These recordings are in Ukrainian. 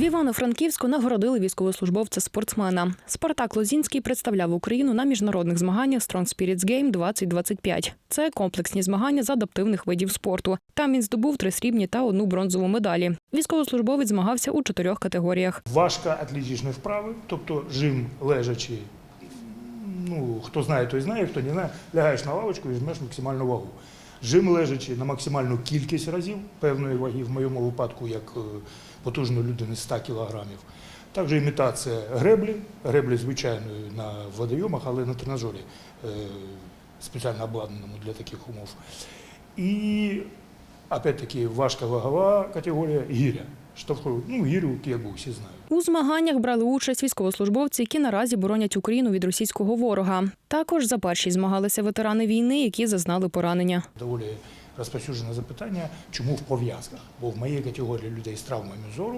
В Івано-Франківську нагородили військовослужбовця спортсмена. Спартак Лозінський представляв Україну на міжнародних змаганнях Strong Spirits Game 2025. Це комплексні змагання з адаптивних видів спорту. Там він здобув три срібні та одну бронзову медалі. Військовослужбовець змагався у чотирьох категоріях. Важко атлетичні вправи, тобто жим лежачи. Ну, хто знає, той знає, хто не знає, лягаєш на лавочку і візьмеш максимальну вагу. Жим лежачи на максимальну кількість разів певної ваги, в моєму випадку, як е, потужної людини 100 кілограмів. Також імітація греблі, греблі звичайної на водойомах, але на тренажері е, спеціально обладнаному для таких умов. І опять-таки важка вагова категорія гіря. Штовху, ну, гірю, якби всі знають. У змаганнях брали участь військовослужбовці, які наразі боронять Україну від російського ворога. Також за перші змагалися ветерани війни, які зазнали поранення. доволі розповсюджене запитання, чому в пов'язках? Бо в моїй категорії людей з травмами зору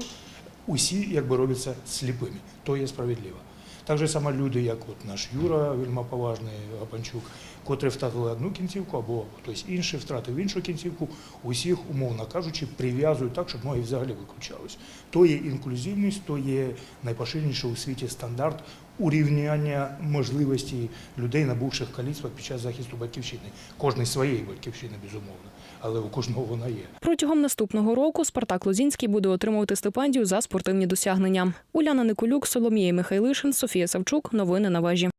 усі якби робляться сліпими. То є справедливо. Так же само люди, як от наш Юра, вельма поважний Гапанчук, котрі втратили одну кінцівку, або хтось інший втратив іншу кінцівку, усіх, умовно кажучи, прив'язують так, щоб ноги взагалі виключались. То є інклюзивність, то є найпоширеніший у світі стандарт урівняння можливостей людей, набувших каліцтва під час захисту батьківщини. Кожний своєї батьківщини, безумовно, але у кожного вона є. Протягом наступного року Спартак Лозінський буде отримувати стипендію за спортивні досягнення. Уляна Николюк, Соломія Михайлишин, Софія Савчук. Новини на вежі.